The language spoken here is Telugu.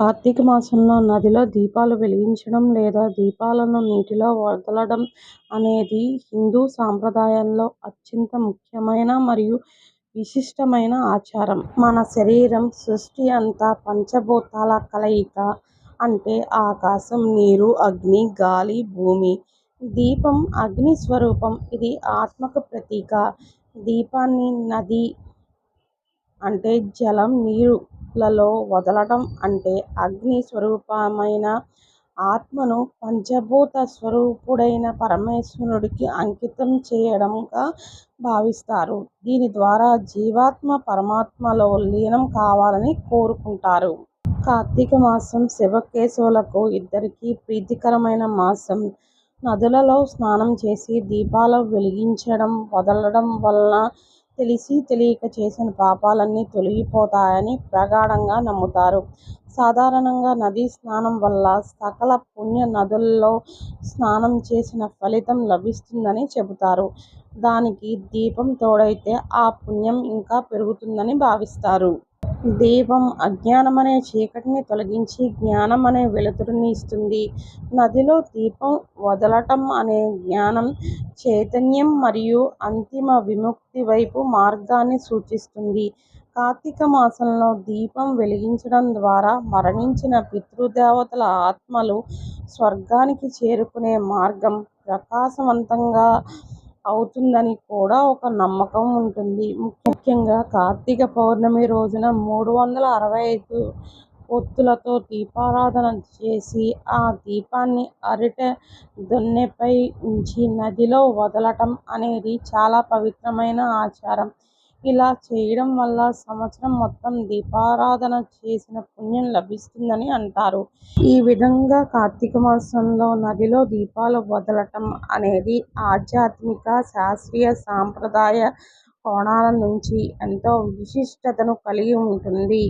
కార్తీక మాసంలో నదిలో దీపాలు వెలిగించడం లేదా దీపాలను నీటిలో వదలడం అనేది హిందూ సాంప్రదాయంలో అత్యంత ముఖ్యమైన మరియు విశిష్టమైన ఆచారం. మన శరీరం, సృష్టి అంతా పంచభూతాల కలయిక. అంటే ఆకాశం, నీరు, అగ్ని, గాలి, భూమి. దీపం అగ్ని స్వరూపం. ఇది ఆత్మకు ప్రతీక. దీపాన్ని నది అంటే జలం, నీరు లలో వదలడం అంటే అగ్ని స్వరూపమైన ఆత్మను పంచభూత స్వరూపుడైన పరమేశ్వరుడికి అంకితం చేయడంగా భావిస్తారు. దీని ద్వారా జీవాత్మ పరమాత్మలో లీనం కావాలని కోరుకుంటారు. కార్తీక మాసం శివకేశవులకు ఇద్దరికీ ప్రీతికరమైన మాసం. నదులలో స్నానం చేసి దీపాలు వెలిగించడం, వదలడం వలన తెలిసి తెలియక చేసిన పాపాలన్నీ తొలగిపోతాయని ప్రగాఢంగా నమ్ముతారు. సాధారణంగా నదీ స్నానం వల్ల సకల పుణ్య నదుల్లో స్నానం చేసిన ఫలితం లభిస్తుందని చెబుతారు. దానికి దీపం తోడైతే ఆ పుణ్యం ఇంకా పెరుగుతుందని భావిస్తారు. దీపం అజ్ఞానం అనే చీకటిని తొలగించి జ్ఞానమనే వెలుతురుని ఇస్తుంది. నదిలో దీపం వదలటం అనే జ్ఞానం, చైతన్యం మరియు అంతిమ విముక్తి వైపు మార్గాన్ని సూచిస్తుంది. కార్తీక మాసంలో దీపం వెలిగించడం ద్వారా మరణించిన పితృదేవతల ఆత్మలు స్వర్గానికి చేరుకునే మార్గం ప్రకాశవంతంగా అవుతుందని కూడా ఒక నమ్మకం ఉంటుంది. ముఖ్యంగా కార్తీక పౌర్ణమి రోజున మూడు వందల అరవై ఐదు ఒత్తులతో దీపారాధన చేసి ఆ దీపాన్ని అరటి దొన్నెపై ఉంచి నదిలో వదలటం అనేది చాలా పవిత్రమైన ఆచారం. ఇలా చేయడం వల్ల సంవత్సరం మొత్తం దీపారాధన చేసిన పుణ్యం లభిస్తుందని అంటారు. ఈ విధంగా కార్తీక మాసంలో నదిలో దీపాలు వదలటం అనేది ఆధ్యాత్మిక, శాస్త్రీయ, సాంప్రదాయ కోణాల నుంచి ఎంతో విశిష్టతను కలిగి ఉంటుంది.